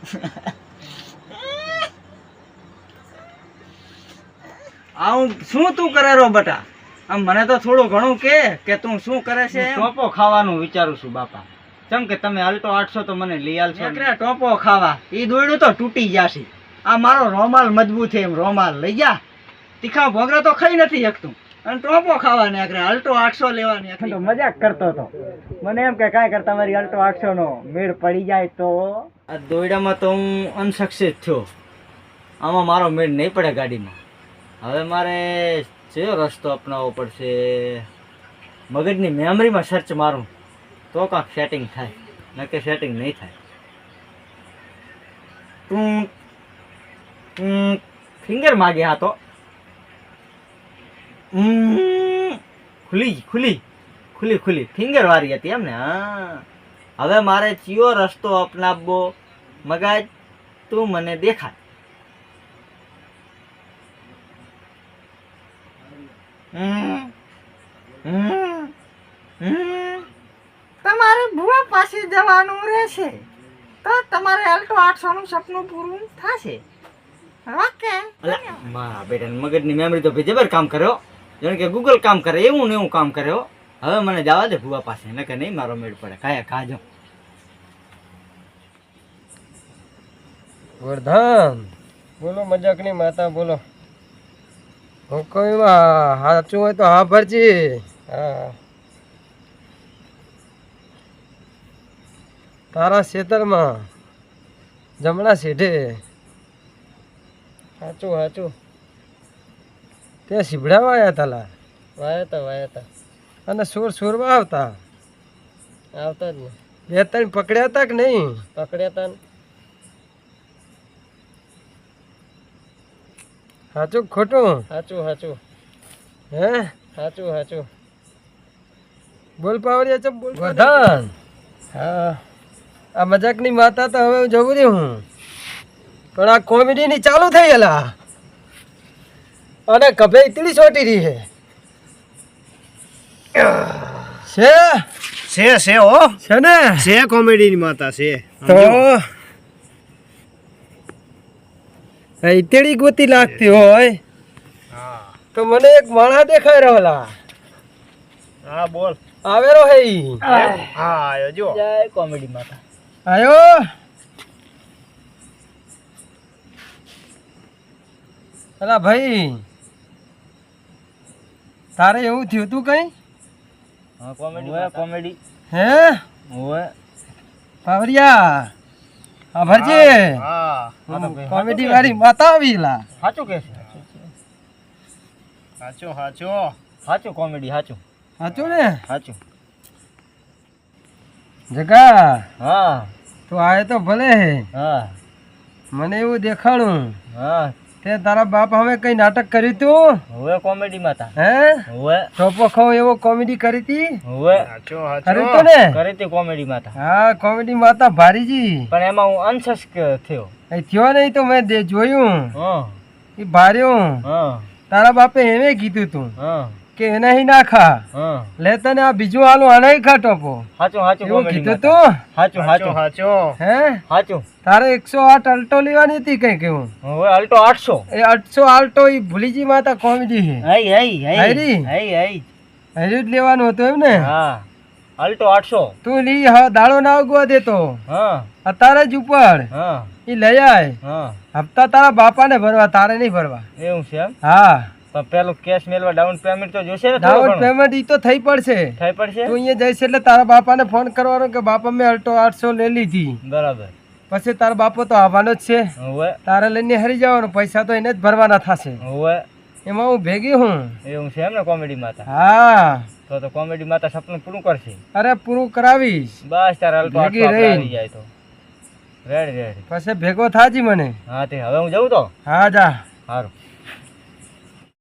આવું શું તું કરે રો બટા? આમ મને તો થોડું ઘણું કે કે તું શું કરે છે? ટોપો ખાવાનું વિચારું છું બાપા. કેમ કે તમે અલ્ટો આઠસો તો મને લઈ આલશો. ટોપો ખાવા. એ દોયડું તો તૂટી જશે. આ મારો રોમાલ મજબૂત છે એમ રોમાલ. લઈ જા. તીખા ભોગરા તો ખાઈ નથી શકતું. અને ટોપો ખાવા નીકળે અલ્ટો આઠસો લેવા નીકળે તો મજાક કરતો હતો. મને એમ કે કાંઈ કરતા મારી અલ્ટો આઠસો નો મેળ પડી જાય તો? આ દોયડામાં તો હું અનસક્સેસ થયો. આમાં મારો મેળ નહીં પડે ગાડીમાં. હવે મારે કયો રસ્તો અપનાવવો પડશે? મગજની મેમરીમાં સર્ચ મારું. તો કાંક સેટિંગ થાય. નકે સેટિંગ નહીં થાય. તું ફિંગર માગે હા તો. ખુલી ખુલી ખુલી ખુલી. ફિંગર વાળી હતી એમ ને હા. હવે મારે ચિયો રસ્તો અપનાવવો. મગાજ તું મને દેખાય. તમારે ભુવા પાસે જવાનું રહેશે. તો તમારે અલ્ટો આઠસો નું સપનું પૂરું થશે. ઓકે મારા બેટાની મગજની મેમરી તો જબર કામ કર્યો. જાણે કે ગૂગલ કામ કરે, એવું ને એવું કામ કર્યો હવે મને જવા દે ભૂવા પાસે નકર નહીં, મારો મેળ પડે. ખાયા, ખાજો. વરધાન, બોલો મજાકની માતા, બોલો. હું કહું સાચું હોય તો હા ભરજી હા. તારા ખેતરમાં જમણા શેઠે સાચું સાચું. ત્યાં સીભડા વાયા તાલા વાયા હતા વાયા હતા અને સુર સુરમાં આવતા. આવતા જ ને. બે ત્રણ પકડ્યા હતા કે નહીં? પકડ્યા તા સાચું ખોટું? સાચું સાચું હે? સાચું સાચું બોલ પાવડિયા ચમ બોલ વધાન હા. આ મજાકની માતા તો હવે જવું રહ્યું હું. પણ આ કોમેડીની ચાલુ થઈ ગયેલા. અને કભે ઇતલી છોટી રહી હે? છે? છે છે ઓ છે ને? છે કોમેડીની માતા છે. તો? ઇતેડી ગોતી લાગતી હોય. તો મને એક માણસ દેખાઈ રહેલા. હા બોલ. આવેલો હે ઈ. હા આયો જો. જય કોમેડી માતા. આયો? અલા ભાઈ તારે એવું થયું તું કઈ? Comedy comedy. હે? ઓએ પાવરિયા હા ભરજે હા કોમેડી વાળી લા. સાચું કે છે? સાચો સાચો સાચું કોમેડી સાચું સાચું ને? સાચું જગા હા. તું આયો તો ભલે હા. મને એવું દેખાડું. હા. તે તારા બાપ હવે કઈ નાટક કર્યું તું? હવે કોમેડી માતા હે? હવે. ટોપો ખાવ એવો કોમેડી કરી હતી હવે. કરી કર્યું ને? કરી હતી કોમેડી માતા હા કોમેડી માતા ભારીજી. પણ એમાં હું અનસસ થયો. એ થયો નહીં તો મેં જોયું. હા. એ ભાર્યું. હા. તારા બાપે એમે કીધું તું. હા. કે એને હી ના ખા હા. લે તને આ બીજું આલું આને ખા ટોપો હાચું હાચું એવું કીધું તું? હાચું હાચું. હાચું હે? હાચું. તારે એકસો આઠ અલ્ટો લેવાની હતી કઈ કેવું હવે અલ્ટો આઠસો. એ આઠસો આલ્ટો એ ભૂલીજી માતા કોમેડી છે. હઈ હઈ હઈ હઈ હઈ હજુ જ લેવાનું હતું એમ ને? હા. અલ્ટો આઠસો. તું લી હા દાડો ના ઉગવા દેતો હા. અત્યારે જ ઉપર હા. એ લઈ આય. હા. હપ્તા તારા બાપાને ભરવા તારે નહીં ભરવા. એવું છે હા. પણ પેલું કેશ મેલવા ડાઉન પેમેન્ટ તો જોશે ને ડાઉન પેમેન્ટ ઈ તો થઈ પડશે. થઈ પડશે? તું અહીંયા જઈશ એટલે તારા બાપાને ફોન કરવાનો કે બાપા મેં અલ્ટો આઠસો લઈ લીધી. બરાબર. પછી તારા બાપો તો આવવાનો જ છે. હવે. તારે લઈને હરી જવાનો પૈસા તો એને જ ભરવાના થશે. હવે. એમાં હું ભેગી હું. એવું છે એમ ને કોમેડી માતા? હા. તો તો કોમેડી માતા સપનું પૂરું કરશે. અરે પૂરું કરાવીશ. બસ તારે અલ્ટો ભેગી આપણે જાય તો. રેડ રેડ પછી ભેગો થાજી મને. હા તે હવે હું જઉં તો? હા જા. સારું